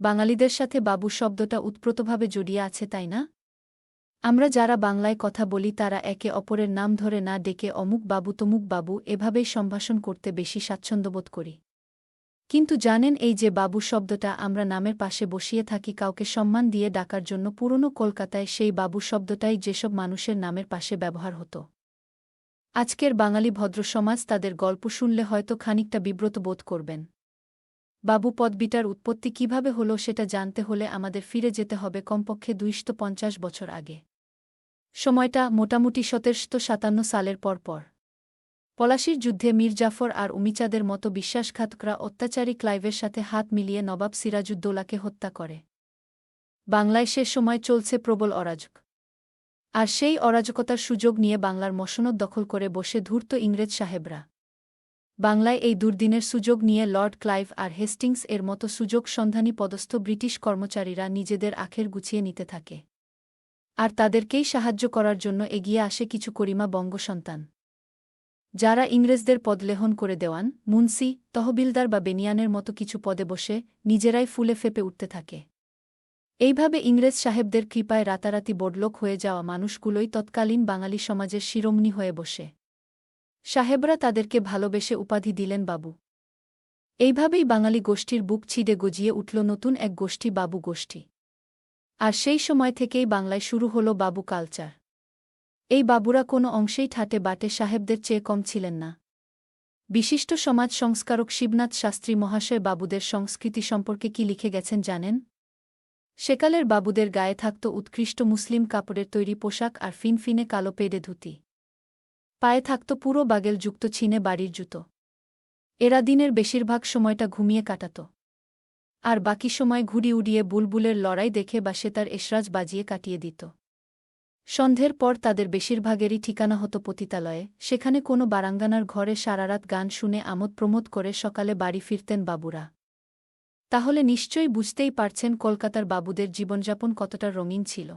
বাঙালিদের সাথে বাবু শব্দটা উৎপ্রতভাবে জড়িয়ে আছে, তাই না? আমরা যারা বাংলায় কথা বলি, তারা একে অপরের নাম ধরে না ডেকে অমুক বাবু তমুক বাবু এভাবেই সম্ভাষণ করতে বেশি স্বাচ্ছন্দ্যবোধ করি। কিন্তু জানেন, এই যে বাবু শব্দটা আমরা নামের পাশে বসিয়ে থাকি, কাউকে সম্মান দিয়ে ডাকার জন্য পুরনো কলকাতায় সেই বাবু শব্দটাই যেসব মানুষের নামের পাশে ব্যবহার হতো। আজকের বাঙালি ভদ্রসমাজ তাদের গল্প শুনলে হয়তো খানিকটা বিব্রত বোধ করবেন। বাবু পদবিটার উৎপত্তি কীভাবে হলো সেটা জানতে হলে আমাদের ফিরে যেতে হবে কমপক্ষে দুইশত পঞ্চাশ বছর আগে। সময়টা মোটামুটি সতেরশত সাতান্ন সালের পরপর। পলাশির যুদ্ধে মীর জাফর আর উমিচাঁদের মতো বিশ্বাসঘাতকরা অত্যাচারী ক্লাইভের সাথে হাত মিলিয়ে নবাব সিরাজুদ্দৌলাকে হত্যা করে। বাংলায় সে সময় চলছে প্রবল অরাজক। আর সেই অরাজকতার সুযোগ নিয়ে বাংলার মসনদ দখল করে বসে ধূর্ত ইংরেজ সাহেবরা। বাংলায় এই দুর্দিনের সুযোগ নিয়ে লর্ড ক্লাইভ আর হেস্টিংস এর মতো সুযোগ সন্ধানী পদস্থ ব্রিটিশ কর্মচারীরা নিজেদের আখের গুছিয়ে নিতে থাকে। আর তাদেরকেই সাহায্য করার জন্য এগিয়ে আসে কিছু করিমা বঙ্গসন্তান যারা ইংরেজদের পদলেহন করে দেওয়ান, মুন্সি, তহবিলদার বা বেনিয়ানের মতো কিছু পদে বসে নিজেরাই ফুলে ফেপে উঠতে থাকে। এইভাবে ইংরেজ সাহেবদের কৃপায় রাতারাতি বড়লোক হয়ে যাওয়া মানুষগুলোই তৎকালীন বাঙালি সমাজের শিরোমণি হয়ে বসে। সাহেবরা তাদেরকে ভালোবেসে উপাধি দিলেন বাবু। এইভাবেই বাঙালি গোষ্ঠীর বুক ছিঁড়ে গজিয়ে উঠল নতুন এক গোষ্ঠী বাবু গোষ্ঠী। আর সেই সময় থেকেই বাংলায় শুরু হল বাবু কালচার। এই বাবুরা কোনো অংশেই ঠাটে বাটে সাহেবদের চেয়ে কম ছিলেন না। বিশিষ্ট সমাজ সংস্কারক শিবনাথ শাস্ত্রী মহাশয় বাবুদের সংস্কৃতি সম্পর্কে কি লিখে গেছেন জানেন? সেকালের বাবুদের গায়ে থাকত উৎকৃষ্ট মুসলিম কাপড়ের তৈরি পোশাক আর ফিনফিনে কালো পেডে ধুতি। পায়ে থাকত পুরো বাগেল যুক্ত ছিনে বাড়ির জুতো। এরা দিনের বেশিরভাগ সময়টা ঘুমিয়ে কাটাত। আর বাকি সময় ঘুড়ি উড়িয়ে বুলবুলের লড়াই দেখে বা সে তার এসরাজ বাজিয়ে কাটিয়ে দিত। সন্ধ্যের পর তাদের বেশিরভাগেরই ঠিকানা হতো পতিতালয়ে, সেখানে কোনো বারাঙ্গানার ঘরে সারারাত গান শুনে আমোদ প্রমোদ করে সকালে বাড়ি ফিরতেন বাবুরা। তাহলে নিশ্চয়ই বুঝতেই পারছেন কলকাতার বাবুদের জীবনযাপন কতটা রঙিন ছিল।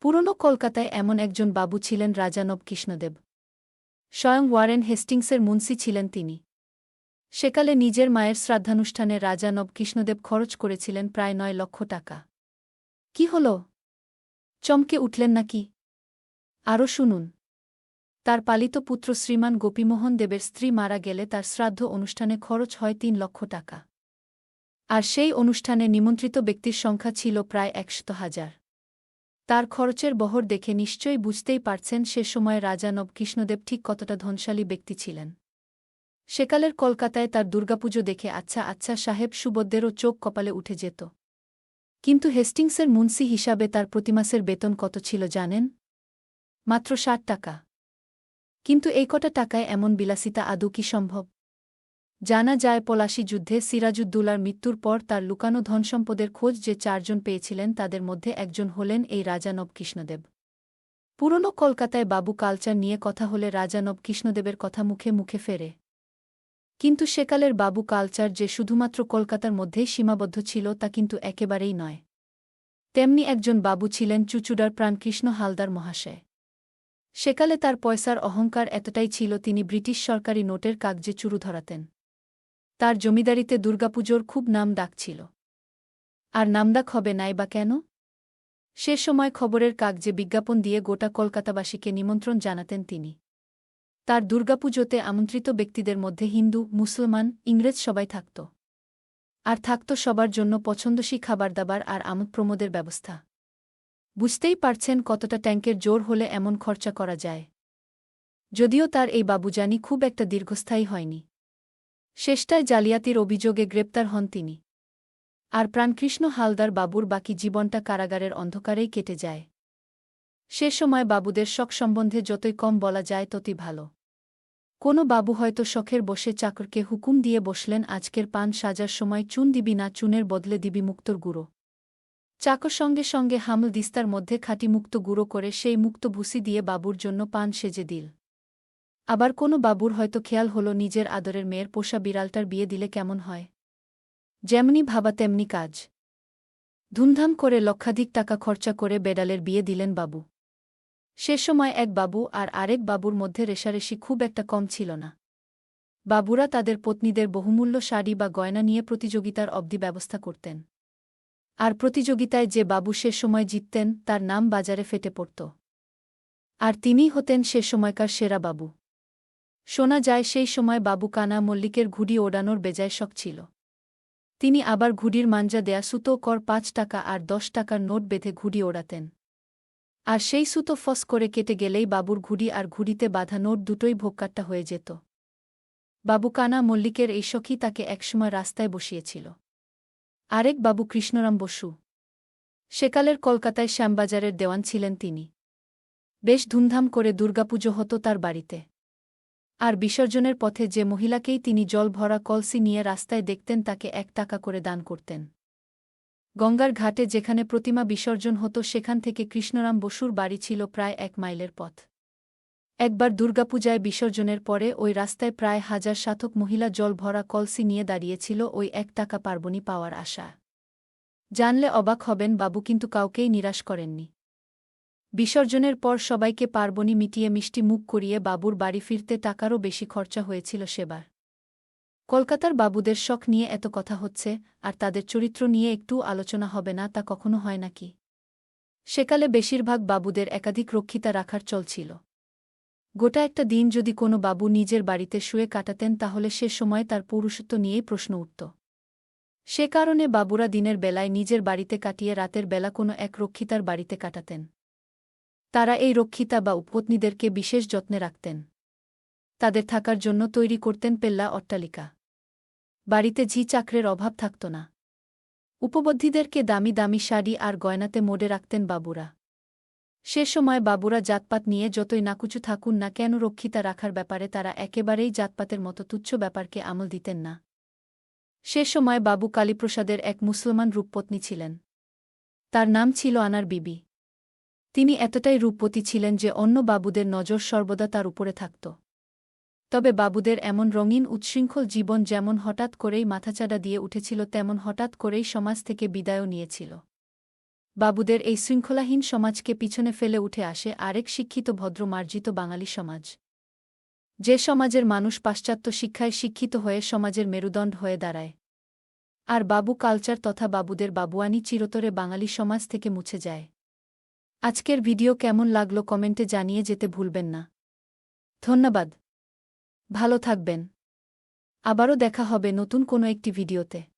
পুরনো কলকাতায় এমন একজন বাবু ছিলেন রাজানব কৃষ্ণদেব স্বয়ং ওয়ারেন হেস্টিংসের মুন্সি ছিলেন তিনি। সেকালে নিজের মায়ের শ্রাদ্ধানুষ্ঠানে রাজা নব কৃষ্ণদেব খরচ করেছিলেন প্রায় নয় লক্ষ টাকা। কি হল? চমকে উঠলেন নাকি? আরও শুনুন। তার পালিত পুত্র শ্রীমান গোপীমোহন দেবের স্ত্রী মারা গেলে তার শ্রাদ্ধ অনুষ্ঠানে খরচ হয় তিন লক্ষ টাকা। আর সেই অনুষ্ঠানে নিমন্ত্রিত ব্যক্তির সংখ্যা ছিল প্রায় একশত হাজার। তার খরচের বহর দেখে নিশ্চয়ই বুঝতেই পারছেন সে সময় রাজা নব কৃষ্ণদেব ঠিক কতটা ধনশালী ব্যক্তি ছিলেন। সেকালের কলকাতায় তার দুর্গাপুজো দেখে আচ্ছা আচ্ছা সাহেব সুবদ্দেরও চোখ কপালে উঠে যেত। কিন্তু হেস্টিংসের মুন্সি হিসাবে তার প্রতিমাসের বেতন কত ছিল জানেন? মাত্র ষাট টাকা। কিন্তু এই কটা টাকায় এমন বিলাসিতা আদৌ কি সম্ভব? জানা যায় পলাশি যুদ্ধে সিরাজুদ্দৌলার মৃত্যুর পর তার লুকানো ধনসম্পদের খোঁজ যে চারজন পেয়েছিলেন তাদের মধ্যে একজন হলেন এই রাজানব কৃষ্ণদেব পুরনো কলকাতায় বাবু কালচার নিয়ে কথা হলে রাজানব কৃষ্ণদেবের কথা মুখে মুখে ফেরে। কিন্তু সেকালের বাবু কালচার যে শুধুমাত্র কলকাতার মধ্যেই সীমাবদ্ধ ছিল তা কিন্তু একেবারেই নয়। তেমনি একজন বাবু ছিলেন চুচুডার প্রাণকৃষ্ণ হালদার মহাশয়। সেকালে তার পয়সার অহংকার এতটাই ছিল তিনি ব্রিটিশ সরকারি নোটের কাগজে চুরু ধরাতেন তার জমিদারিতে দুর্গাপুজোর খুব নাম ডাক ছিল। আর নামডাক হবে নাই বা কেন? সে সময় খবরের কাগজে বিজ্ঞাপন দিয়ে গোটা কলকাতাবাসীকে নিমন্ত্রণ জানাতেন তিনি। তার দুর্গাপুজোতে আমন্ত্রিত ব্যক্তিদের মধ্যে হিন্দু, মুসলমান, ইংরেজ সবাই থাকত। আর থাকত সবার জন্য পছন্দসী খাবার দাবার আর আমোদ প্রমোদের ব্যবস্থা। বুঝতেই পারছেন কতটা ট্যাঙ্কের জোর হলে এমন খরচা করা যায়। যদিও তার এই বাবুজানি খুব একটা দীর্ঘস্থায়ী হয়নি। শেষটায় জালিয়াতির অভিযোগে গ্রেপ্তার হন তিনি। আর প্রাণকৃষ্ণ হালদার বাবুর বাকি জীবনটা কারাগারের অন্ধকারেই কেটে যায়। সে সময় বাবুদের শখ সম্বন্ধে যতই কম বলা যায় ততই ভালো। কোনো বাবু হয়তো শখের বসে চাকরকে হুকুম দিয়ে বসলেন, আজকের পান সাজার সময় চুন দিবি না, চুনের বদলে দিবি মুক্তর গুঁড়ো। চাকর সঙ্গে সঙ্গে হামল দিস্তার মধ্যে খাঁটি মুক্ত গুঁড়ো করে সেই মুক্ত ভুসি দিয়ে বাবুর জন্য পান সেজে দিল। আবার কোনো বাবুর হয়তো খেয়াল হল নিজের আদরের মেয়ের পোষা বিড়ালটার বিয়ে দিলে কেমন হয়। যেমনি ভাবা তেমনি কাজ। ধুমধাম করে লক্ষাধিক টাকা খরচা করে বেডালের বিয়ে দিলেন বাবু। সে সময় এক বাবু আর আরেক বাবুর মধ্যে রেশারেশি খুব একটা কম ছিল না। বাবুরা তাদের পত্নীদের বহুমূল্য শাড়ি বা গয়না নিয়ে প্রতিযোগিতার অবধি ব্যবস্থা করতেন। আর প্রতিযোগিতায় যে বাবু সে সময় জিততেন, তার নাম বাজারে ফেটে পড়ত। আর তিনিই হতেন সে সময়কার সেরা বাবু। শোনা যায় সেই সময় বাবু কানা মল্লিকের ঘুড়ি ওড়ানোর বেজায় শখ ছিল। তিনি আবার ঘুড়ির মাঞ্জা দেয়া সুতো, কর পাঁচ টাকা আর দশ টাকার নোট বেঁধে ঘুড়ি ওড়াতেন। আর সেই সুতো ফস করে কেটে গেলেই বাবুর ঘুড়ি আর ঘুড়িতে বাঁধা নোট দুটোই ভোক্কাট্টা হয়ে যেত। বাবু কানা মল্লিকের এই শখই তাকে একসময় রাস্তায় বসিয়েছিল। আরেক বাবু কৃষ্ণরাম বসু। সেকালের কলকাতায় শ্যামবাজারের দেওয়ান ছিলেন তিনি। বেশ ধুমধাম করে দুর্গাপুজো হতো তার বাড়িতে। আর বিসর্জনের পথে যে মহিলাকেই তিনি জল ভরা কলসি নিয়ে রাস্তায় দেখতেন তাকে এক টাকা করে দান করতেন। গঙ্গার ঘাটে যেখানে প্রতিমা বিসর্জন হতো সেখান থেকে কৃষ্ণরাম বসুর বাড়ি ছিল প্রায় এক মাইলের পথ। একবার দুর্গাপূজায় বিসর্জনের পরে ওই রাস্তায় প্রায় হাজার সাতক মহিলা জল ভরা কলসি নিয়ে দাঁড়িয়েছিল ওই এক টাকা পার্বণী পাওয়ার আশা। জানলে অবাক হবেন বাবু কিন্তু কাউকেই নিরাশ করেননি। বিসর্জনের পর সবাইকে পার্বণী মিটিয়ে মিষ্টি মুখ করিয়ে বাবুর বাড়ি ফিরতে টাকারও বেশি খরচা হয়েছিল সেবার। কলকাতার বাবুদের শখ নিয়ে এত কথা হচ্ছে, আর তাদের চরিত্র নিয়ে একটু আলোচনা হবে না তা কখনো হয় নাকি? সেকালে বেশিরভাগ বাবুদের একাধিক রক্ষিতা রাখার চলছিল গোটা একটা দিন যদি কোনো বাবু নিজের বাড়িতে শুয়ে কাটাতেন তাহলে সে সময় তার পুরুষত্ব নিয়েই প্রশ্ন উঠত। সে কারণে বাবুরা দিনের বেলায় নিজের বাড়িতে কাটিয়ে রাতের বেলা কোনো এক রক্ষিতার বাড়িতে কাটাতেন। তারা এই রক্ষিতা বা উপপত্নীদেরকে বিশেষ যত্নে রাখতেন। তাদের থাকার জন্য তৈরি করতেন পেল্লা অট্টালিকা। বাড়িতে ঝি চাকরের অভাব থাকত না। উপবদ্ধীদেরকে দামি দামি শাড়ি আর গয়নাতে মোড়ে রাখতেন বাবুরা। সে সময় বাবুরা জাতপাত নিয়ে যতই নাকুচু থাকুন না কেন রক্ষিতা রাখার ব্যাপারে তারা একেবারেই জাতপাতের মতো তুচ্ছ ব্যাপারকে আমল দিতেন না। সে সময় বাবু কালীপ্রসাদের এক মুসলমান রূপপত্নী ছিলেন। তার নাম ছিল আনার বিবি। তিনি এতটাই রূপপতি ছিলেন যে অন্য বাবুদের নজর সর্বদা তার উপরে থাকত। তবে বাবুদের এমন রঙিন উচ্ছৃঙ্খল জীবন যেমন হঠাৎ করেই মাথাচাড়া দিয়ে উঠেছিল, তেমন হঠাৎ করেই সমাজ থেকে বিদায়ও নিয়েছিল। বাবুদের এই শৃঙ্খলাহীন সমাজকে পিছনে ফেলে উঠে আসে আরেক শিক্ষিত, ভদ্র, মার্জিত বাঙালি সমাজ। যে সমাজের মানুষ পাশ্চাত্য শিক্ষায় শিক্ষিত হয়ে সমাজের মেরুদণ্ড হয়ে দাঁড়ায়। আর বাবু কালচার তথা বাবুদের বাবুয়ানি চিরতরে বাঙালি সমাজ থেকে মুছে যায়। আজকের ভিডিও কেমন লাগল কমেন্টে জানিয়ে যেতে ভুলবেন না। ধন্যবাদ। ভালো থাকবেন। আবারও দেখা হবে নতুন কোনো একটি ভিডিওতে।